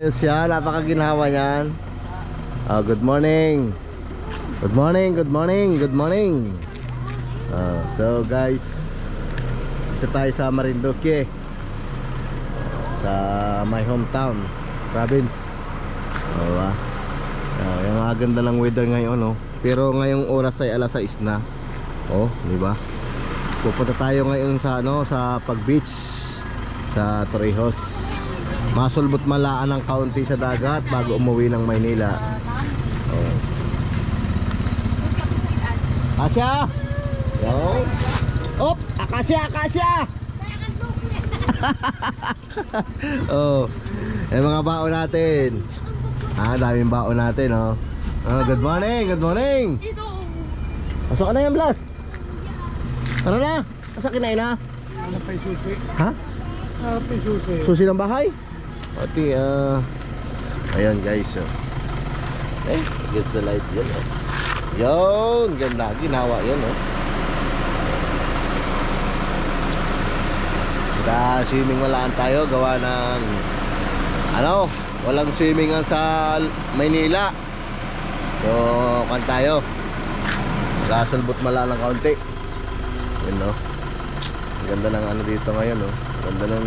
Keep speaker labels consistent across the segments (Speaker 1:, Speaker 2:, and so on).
Speaker 1: Ayos siya, napakaginawa niyan. Ah, good morning. Good morning, good morning, good morning. Ah, so guys, ito tayo sa Marinduque. Sa my hometown, province. Oh, ah. Ah, yung mga ganda ng weather ngayon, no. Pero ngayong oras ay alas 6 na. Oh, di ba? Pupunta tayo ngayon sa ano, sa pag-beach sa Torrijos. Masulbot malaan ng kaunti sa dagat bago umuwi ng Maynila. Oh. Asya! Yo! Op! Akasya! Akasya! oh. Eh mga baon natin. Ah, daming baon natin, oh. Ah, good morning, good morning. Pasok ka na yan, Blas. Tara na. Asa kinain na?
Speaker 2: Ano pa yung susi?
Speaker 1: Ha?
Speaker 2: Ano? Susi
Speaker 1: ng bahay? Pati, ah... Ayan guys, oh. Eh, against the light yan, oh. Yun, ganda. Ginawa yan, oh. Kita swimming walaan tayo, gawa ng... Ano, walang swimming sa Maynila. So, kan tayo. Gasulbot mala ng kaunti. Yun, no? Ganda ng ano dito ngayon, no? Ganda ng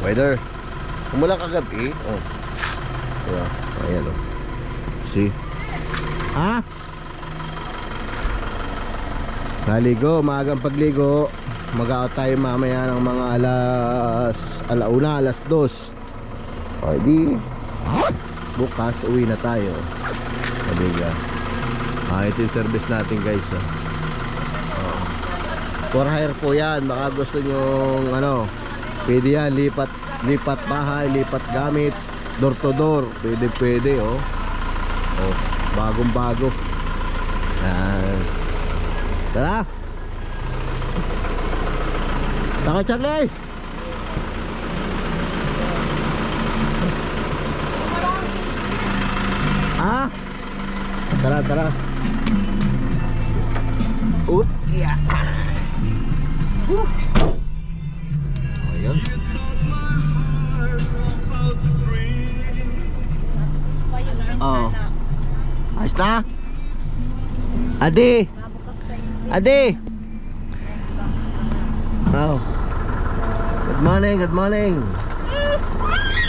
Speaker 1: weather. Umulan kagabi, oh. Diba? Ayan, oh. See? Ha? Naligo, maagang pagligo. Mag-out tayo mamaya ng mga alas alauna, alas dos. O, di bukas uwi na tayo. Sabiga. Ah, ito yung service natin guys. Oh. For hire po yan. Baka gusto nyo ano, pwede yan. Lipat, lipat bahay, lipat gamit. Door to door. Pwede, pwede oh. Oh, bagong bago. Yan. Tara. Taka Charlie. Ah? Tara, tara. Oop, yeah. Woo. Ayun. Oh. Ayos na? Adi! Adi! Oh. Good morning, good morning.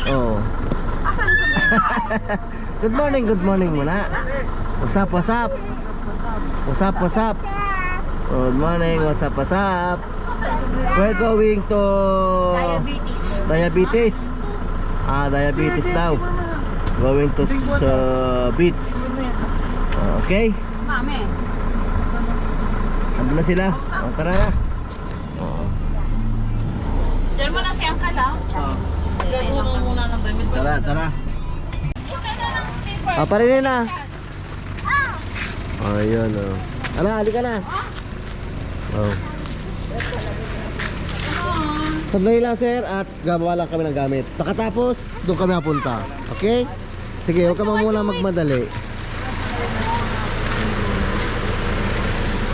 Speaker 1: Oh. good morning, good morning muna. What's up, what's up? What's up, what's up? Good morning, what's up, what's up? We're going to
Speaker 3: Diabetes.
Speaker 1: diabetes. Ah, diabetes daw. Going to uh, beach. Okay?
Speaker 3: Mami.
Speaker 1: Ando na sila. Oh, tara na. Oh.
Speaker 3: Diyan mo na si Angka lang. Gasuno muna ng damit.
Speaker 1: Tara, tara. Parin na. Oh, ayun oh. Ano, halika na. Oh. Sandali lang sir at gawa lang kami ng gamit. Pagkatapos, doon kami napunta. Okay? Sige, huwag ka muna magmadali.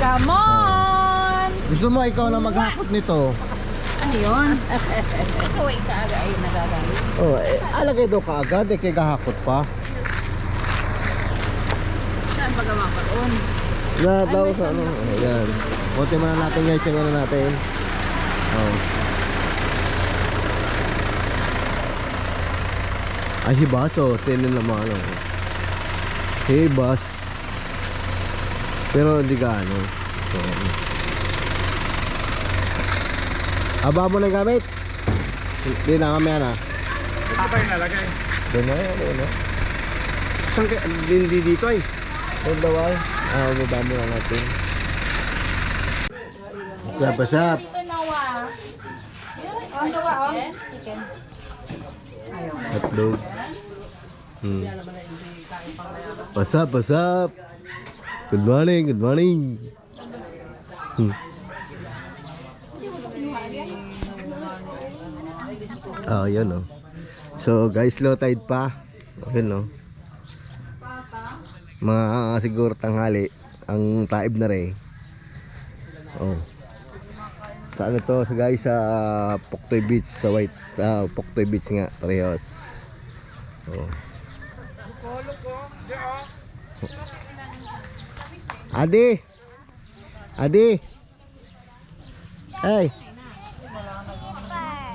Speaker 3: Come on!
Speaker 1: Gusto mo ikaw na maghakot nito?
Speaker 3: Ano yun? Ikaw ay kaaga ay nagagamit.
Speaker 1: Oh, eh, alagay daw kaagad eh, kay gahakot pa.
Speaker 3: Saan ba gamaparoon?
Speaker 1: Na daw sa ano, ayan. Konti muna natin guys, yung ano natin. Oh. Ay, hibas oh. Tinin naman ano. Hibas. Pero hindi ka ano. So, ano. Aba mo na yung gamit? Hindi na kami yan ah.
Speaker 2: Ito ba yung nalagay?
Speaker 1: Doon na yan, doon na. Saan kaya? Hindi dito ay. Doon daw ay. Ah, baba mo na natin. Sap, sap.
Speaker 3: Ito nawa. Ang gawa, oh. Chicken.
Speaker 1: Hotdog. Hmm. What's up, what's up? Good morning, good morning. Hmm. Oh, yun oh. So guys, low tide pa. Yun oh. Mga ah, siguro tanghali ang taib na rin. Oh. Sa ano to guys sa Poktoy Beach sa White ah, Poktoy Beach nga parehas. Oh. Adi. Adi. Hey.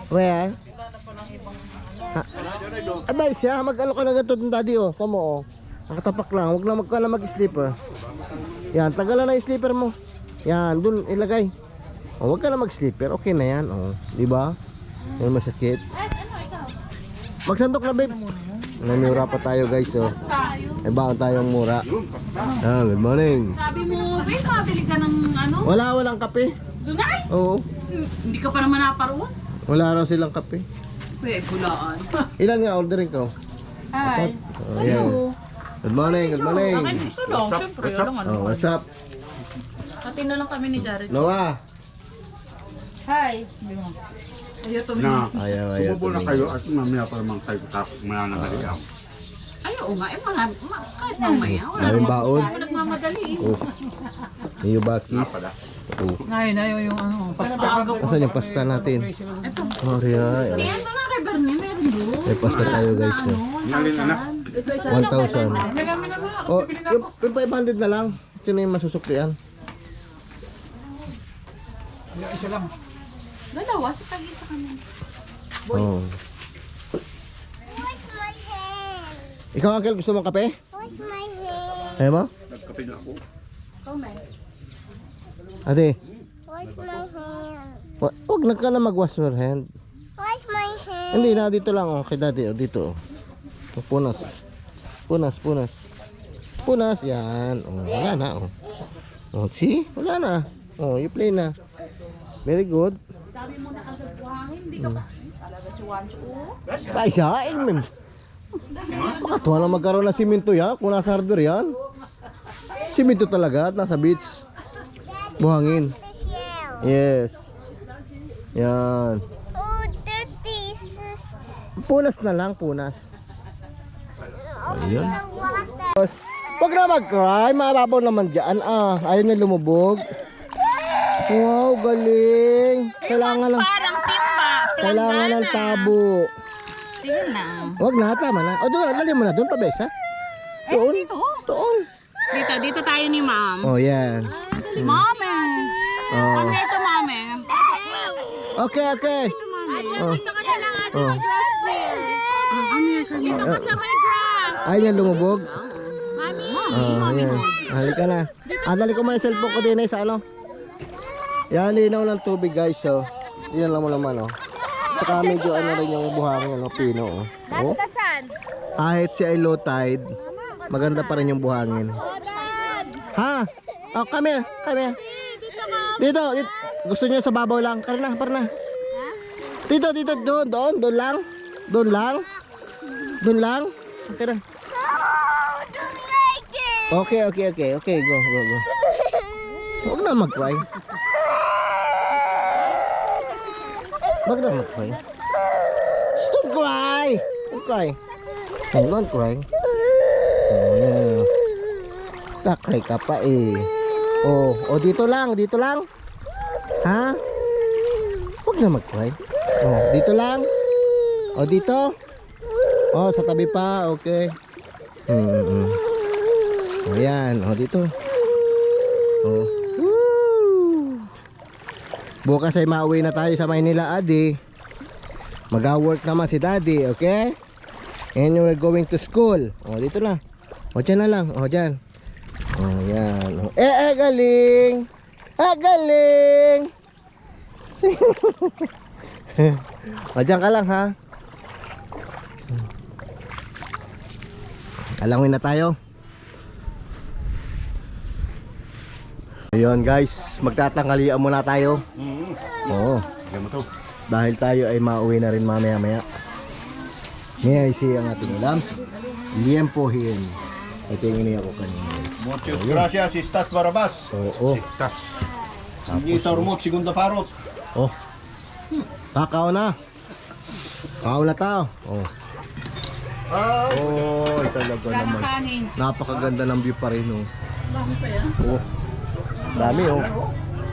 Speaker 1: Where? Ha? Abay siya, mag-ano ka na ganito ng daddy oh. Kamo oh. Nakatapak lang, huwag na magka na mag-sleeper. Yan, tagalan na yung sleeper mo. Yan, dun ilagay. Oh, huwag ka na mag-sleeper, okay na yan. Oh, di ba? Yan masakit. Magsandok na babe. Namura pa tayo guys oh. Ay baon tayong mura. Ah, good morning.
Speaker 3: Sabi mo, wait, makabili ka ng ano?
Speaker 1: Wala, walang kape.
Speaker 3: Dunay?
Speaker 1: Oo.
Speaker 3: Hindi ka pa naman naparoon?
Speaker 1: Wala raw silang kape.
Speaker 3: Pwede, bulaan.
Speaker 1: Ilan nga ordering ko?
Speaker 3: Hi.
Speaker 1: Oh, yan. Good morning, good morning.
Speaker 3: Akin, isa lang, syempre. Ano.
Speaker 1: Oh, what's up?
Speaker 3: Pati na lang kami ni Jared.
Speaker 1: Noah.
Speaker 3: Hi. Ayaw to
Speaker 4: na
Speaker 1: Ayaw, ayaw.
Speaker 4: sumubo na kayo at mamaya pa naman kayo tapos maya na kaligaw.
Speaker 3: Ayaw nga, eh, mga, ma, kahit mamaya. Wala
Speaker 1: Daming
Speaker 3: namang
Speaker 1: baon.
Speaker 3: Ako nagmamadali eh.
Speaker 1: Oh. Iyo bakis. Oh.
Speaker 3: Ngayon, ayaw yung ano, pasta.
Speaker 1: Asan yung pasta natin?
Speaker 3: Ito.
Speaker 1: Oh, yeah.
Speaker 3: Tingnan mo nga kay Bernie, meron doon.
Speaker 1: May pasta tayo guys. Oh.
Speaker 4: Nalin anak.
Speaker 1: 1,000. Oh, yung, yung 500 na lang. Ito na yung masusuklian.
Speaker 2: Isa lang.
Speaker 3: Dalawa, sa tagi sa.
Speaker 1: Oh.
Speaker 5: Wash my hand.
Speaker 1: Ikaw, Uncle, gusto mong kape?
Speaker 5: Wash my hand.
Speaker 1: Ayaw mo?
Speaker 4: Nagkape na ako.
Speaker 1: Ate,
Speaker 5: Wash my hand.
Speaker 1: wa- wag na ka na mag-wash your hand.
Speaker 5: Wash my hand.
Speaker 1: Hindi na, dito lang. Oh, kay daddy. Oh, dito. Oh. Oh, punas. Punas, punas. Punas, yan. Oh, wala na. Oh. oh, see? Wala na. Oh, you play na. Very good.
Speaker 3: Sabi mo na kasi buhangin, hindi ka pa. Talaga si Wancho. oh.
Speaker 1: Ay, Pakatuwa na magkaroon ng simento yan. Kung nasa hardware yan. Simento talaga at nasa beach. Buhangin. Yes. Yan. Punas na lang, punas. Boss, Huwag na mag-cry, mababaw naman dyan. Ah, ayaw niya lumubog. Wow, galing. Kailangan ng,
Speaker 3: Parang timba.
Speaker 1: kailangan ng tabo.
Speaker 3: Tingnan na.
Speaker 1: Huwag na, tama na. O doon, dali mo na doon, pabesa. Doon,
Speaker 3: Dito.
Speaker 1: doon.
Speaker 3: Dito, dito tayo ni ma'am.
Speaker 1: Oh, yan.
Speaker 3: Mami.
Speaker 1: Oh.
Speaker 3: Ano ito, mami?
Speaker 1: Okay, okay. Oh. Oh.
Speaker 3: Ano yan kanina? Kasama yung grass.
Speaker 1: Ayaw niya lumubog.
Speaker 3: Mami.
Speaker 1: Oh, yan. Halika na. Ah, dali ko muna yung cellphone ko din eh, sa ano. Yan, linaw ng tubig guys. So, yan lang mo naman oh. Saka medyo ano rin yung buhangin, ano, pino oh. Oh. Kahit siya ay low tide, maganda pa rin yung buhangin. Ha? Oh, come here, come here. Dito, dito. Gusto niyo sa babaw lang? Kara na, para na. Dito, dito, doon, doon, doon lang. Doon lang. Doon lang. Okay na.
Speaker 5: Oh.
Speaker 1: Okay, okay, okay. Okay, go, go, go. Huwag na mag-cry. Huwag na mag-cry. Don't cry! Don't cry. Oh, don't cry. Oh, yeah. Kakry ka pa eh. Oh, oh, dito lang, dito lang. Ha? Huwag na mag-cry. Oh, dito lang. Oh, dito. Oh, sa tabi pa. Okay. Hmm, hmm, hmm. Ayan, oh dito. Oh. Bukas ay mauwi na tayo sa Maynila, Adi. Mag-work naman si Daddy, okay? And we're going to school. Oh, dito na. Oh, dyan na lang. Oh, dyan. Oh, yan. Oh, eh, eh, galing! Eh, galing! oh, dyan ka lang, ha? Alangin na tayo. Ayun guys, magtatanghalian muna tayo. Oo.
Speaker 4: Mo to.
Speaker 1: Dahil tayo ay mauwi na rin mamaya maya. May I see ang ating ulam. Liempohin. Ito yung ini ako kanina.
Speaker 4: Muchas gracias, Istas Barabas.
Speaker 1: Oo.
Speaker 4: Istas. Hindi Tormot, segunda parot.
Speaker 1: Oh. Kakao na. Kakao na tao. Oh. Oh, talaga naman. Napakaganda ng view pa rin oh.
Speaker 3: Dami pa yan.
Speaker 1: Oh. Dami oh.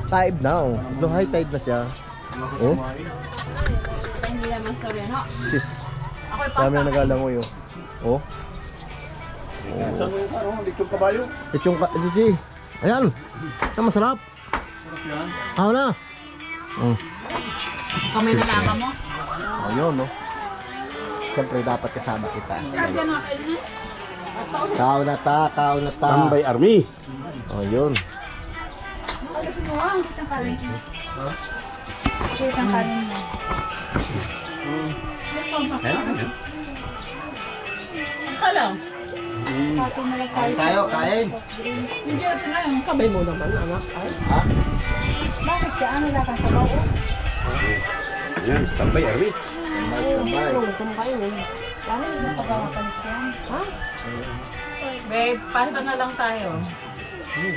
Speaker 1: Tide na oh. Low high tide na siya. Oh.
Speaker 3: Hindi naman sorry, ano?
Speaker 1: Sis. Dami na nagalangoy oh. Oh.
Speaker 4: Saan mo yung ano, lechong kabayo?
Speaker 1: Lechong ka, Gigi. Ayan. Ang masarap. Ako na. Mm.
Speaker 3: Kami na lang mo.
Speaker 1: Ayun, no. Siyempre dapat kasama kita. Kao na ta, kao na ta.
Speaker 4: Tambay Army.
Speaker 1: Oh, yun.
Speaker 3: Ika lang.
Speaker 1: Kain tayo, kain.
Speaker 3: Hindi natin na yung kabay mo naman, anak.
Speaker 1: Ha?
Speaker 3: Bakit ka ano lang sa bawo?
Speaker 4: Yan, Tambay Army.
Speaker 1: Tambay, tambay.
Speaker 3: Ha? Babe, pasta na lang tayo.
Speaker 1: Eh,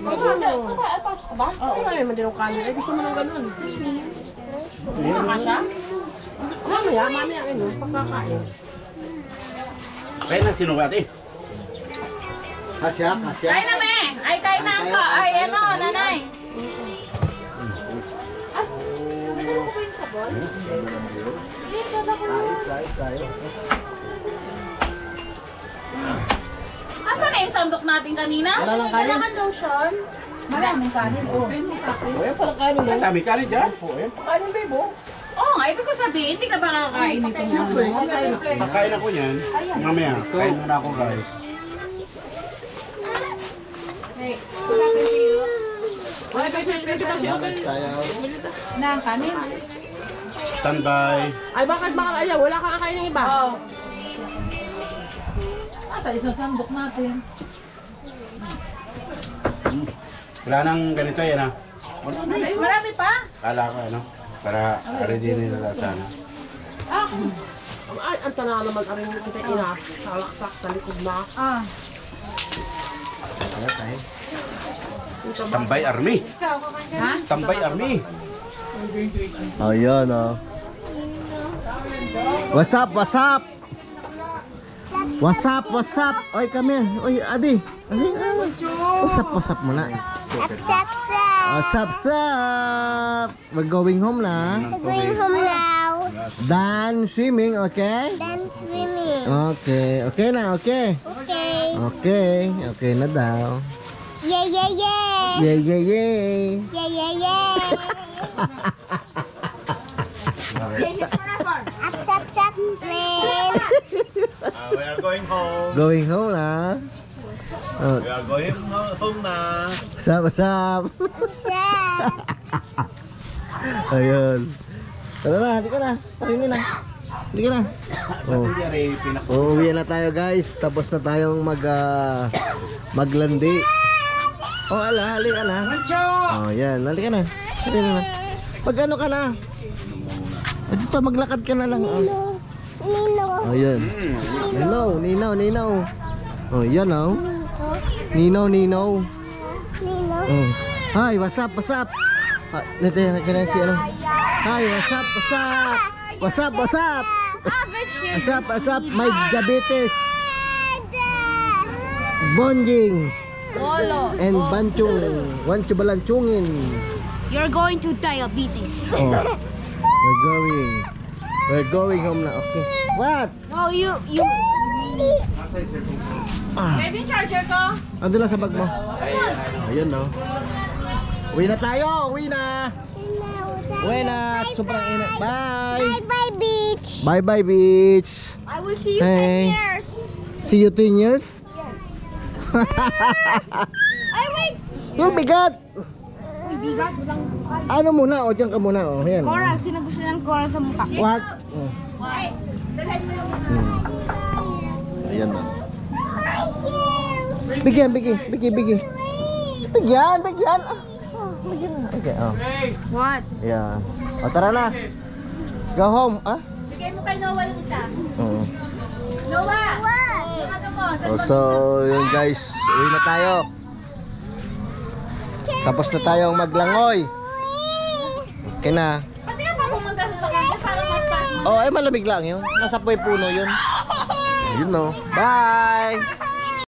Speaker 6: Oo nga, may madinong kanin. Ay, gusto mo ng ganun.
Speaker 3: Saka siya?
Speaker 6: Mamaya, mamaya, ano, pagkakain.
Speaker 4: Kaya na sinugati.
Speaker 1: kasya, kasya.
Speaker 3: Kain na, me! Ay, kain na ka. Ay, ano, nanay.
Speaker 1: Kain, kain tayo.
Speaker 3: Asan na yung sandok natin kanina?
Speaker 1: Wala lang kanin.
Speaker 3: Kailangan lotion. Maraming kanin. Oh.
Speaker 1: Oh, yan pala kanin mo.
Speaker 4: Dami ka rin dyan.
Speaker 1: Oh, yan.
Speaker 3: Kanin, babe, oh. Oo nga, ibig ko sabihin, hindi ka ba kakain?
Speaker 1: Siyempre, kakain ako.
Speaker 4: Yan. Mamaya, kain muna ako guys.
Speaker 6: Ay, kasi, nagkita siya.
Speaker 1: Kain tayo.
Speaker 3: Na, kanin.
Speaker 4: Standby.
Speaker 6: Ay, bakit baka ayaw? Wala kang kakain ng iba.
Speaker 3: Oo. Asa isang sandok natin?
Speaker 4: Wala nang ganito yan ah. Na.
Speaker 3: Marami pa?
Speaker 4: Kala ko ano. Para ready nila sana.
Speaker 6: Ay, ang tanaw naman ka rin kita ina. Salaksak sa likod na.
Speaker 3: Ah.
Speaker 1: Ayan tayo.
Speaker 4: Tambay Army.
Speaker 3: Ha?
Speaker 4: Tambay Army.
Speaker 1: Oh, yun, oh. What's up, what's up? What's up, what's up? Oy, come here. Oy, Adi. Adi, ano? What's up, what's up muna.
Speaker 5: Up, up.
Speaker 1: What's up, what's up? We're going home na.
Speaker 5: We're going home now.
Speaker 1: Done swimming, okay?
Speaker 5: Then swimming.
Speaker 1: Okay, okay na, okay.
Speaker 5: Okay.
Speaker 1: Okay, okay na daw.
Speaker 5: Yeah, yeah, yeah.
Speaker 1: Yay, yay, yay.
Speaker 5: Yeah, yeah, yeah. up, up, up, man.
Speaker 7: we are going home.
Speaker 1: Going home na. Oh,
Speaker 7: We are going ho- home na.
Speaker 1: what's up, what's up? Ayun. Tara na, hindi ka na. Pahingi na. Hindi ka na. Oh. Uuwi na tayo guys. Tapos na tayong mag ah, maglandi. Oh, ala, hali ka na. Oh, yan. Hali ka na. Na. Pag ano ka na. Ah, Dito, maglakad ka na lang. Oh,
Speaker 5: Nino.
Speaker 1: oh yan. Ninaw, ninaw, ninaw. Oh, yan oh. Ninaw, ninaw.
Speaker 5: Nino.
Speaker 1: Oh. Hi, what's up, what's up? Ah, yung kailangan si ano. Hi, what's up, what's up? What's up, what's up? What's up, what's up? My diabetes. Bonjing.
Speaker 5: Lolo.
Speaker 1: And banchung. Want to balanchungin.
Speaker 5: You're going to diabetes.
Speaker 1: Oh. We're going. We're going home na. Okay. What?
Speaker 5: No, you, you.
Speaker 1: Ah,
Speaker 3: Baby, charger ko.
Speaker 1: ando lang sa bag mo. Ayun no. Uwi na tayo. Uwi na. Uwi na. Sobrang init. Bye.
Speaker 5: Bye bye beach.
Speaker 1: Bye bye beach.
Speaker 5: I will see you
Speaker 1: Hey.
Speaker 5: 10 years.
Speaker 1: See you 10 years?
Speaker 5: Ay, wait.
Speaker 1: Yung bigat!
Speaker 5: Uy, bigat. Walang
Speaker 1: Ano muna? O, dyan ka muna. O, yan.
Speaker 5: Coral. Sino gusto ng coral sa mukha?
Speaker 1: What? Mm. Mm. Ayan na. Bigyan, bigyan, bigyan, bigyan. Bigyan, bigyan. Ah, bigyan na. Okay, oh.
Speaker 5: What?
Speaker 1: Yeah. O, tara na. Go home, ah?
Speaker 3: Bigay mo kay Noah yung isa.
Speaker 1: Mm.
Speaker 3: Noah! Yung ano mo?
Speaker 1: So, yun guys. Uwi na tayo. Tapos na tayong maglangoy. Okay na.
Speaker 3: Pati ka pa pumunta sa sakyan para mas.
Speaker 1: Oh, ay malamig lang yun. Nasa puno yun. Ayun no. Bye!